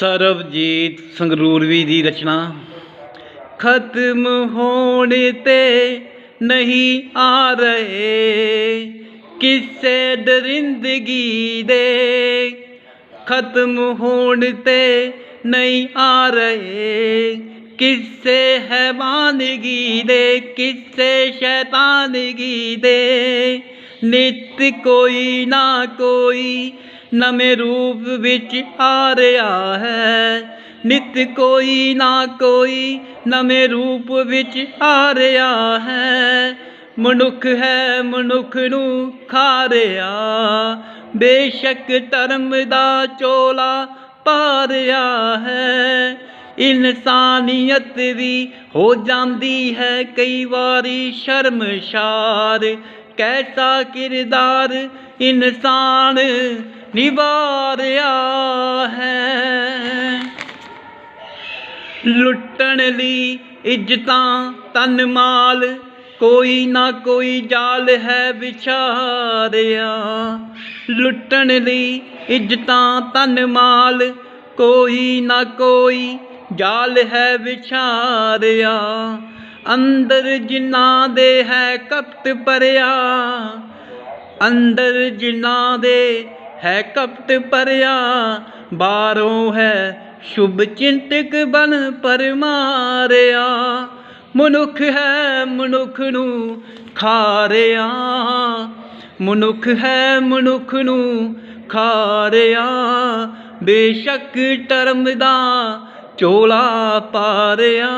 ਸਰਬਜੀਤ ਸੰਗਰੂਰਵੀ ਦੀ ਰਚਨਾ। ਖਤਮ ਹੋਣ ਤੇ ਨਹੀਂ ਆ ਰਹੇ। ਕਿਸੇ ਦਰਿੰਦਗੀ ਦੇ ਖਤਮ ਹੋਣ ਤੇ ਨਹੀਂ ਆ ਰਹੇ। ਕਿਸੇ ਹੈਵਾਨਗੀ ਦੇ, ਕਿਸੇ ਸ਼ੈਤਾਨਗੀ ਦੇ। ਨਿਤ ਕੋਈ ਨਾ ਕੋਈ ਨਵੇਂ ਰੂਪ ਵਿੱਚ ਆ ਰਿਹਾ ਹੈ। ਨਿਤ ਕੋਈ ਨਾ ਕੋਈ ਨਵੇਂ ਰੂਪ ਵਿੱਚ ਆ ਰਿਹਾ ਹੈ। ਮਨੁੱਖ ਹੈ, ਮਨੁੱਖ ਨੂੰ ਖਾ ਰਿਹਾ ਬੇਸ਼ੱਕ ਧਰਮ ਦਾ ਚੋਲਾ ਪਾ ਰਿਹਾ ਹੈ। ਇਨਸਾਨੀਅਤ ਵੀ ਹੋ ਜਾਂਦੀ ਹੈ ਕਈ ਵਾਰੀ ਸ਼ਰਮਸ਼ਾਰ। ਕੈਸਾ ਕਿਰਦਾਰ ਇਨਸਾਨ ਨਿਭਾ ਹੈ। ਲੁੱਟਣ ਲਈ ਇੱਜ਼ਤਾਂ ਤਨ ਮਾਲ, ਕੋਈ ਨਾ ਕੋਈ ਜਾਲ ਹੈ ਵਿਚਾਰਿਆ ਲੁੱਟਣ ਲਈ ਇੱਜ਼ਤਾਂ ਤਨ ਮਾਲ, ਕੋਈ ਨਾ ਕੋਈ ਜਾਲ ਹੈ ਵਿਚਾਰਿਆ ਅੰਦਰ ਜਿਨ੍ਹਾਂ ਦੇ ਹੈ ਕਪਟ ਭਰਿਆ, ਅੰਦਰ ਜਿਨ੍ਹਾਂ ਦੇ ਹੈ ਕਪਟ ਭਰਿਆ ਬਾਹਰੋਂ ਹੈ ਸ਼ੁਭ ਚਿੰਤਕ ਬਨ ਪਰਮਾਰਿਆ। ਮਨੁੱਖ ਹੈ ਮਨੁੱਖ ਨੂੰ ਖਾਰਿਆ। ਮਨੁੱਖ ਹੈ ਮਨੁੱਖ ਨੂੰ ਖਾਰਿਆ। ਬੇਸ਼ੱਕ ਧਰਮ ਦਾ ਚੋਲਾ ਪਾਰਿਆ।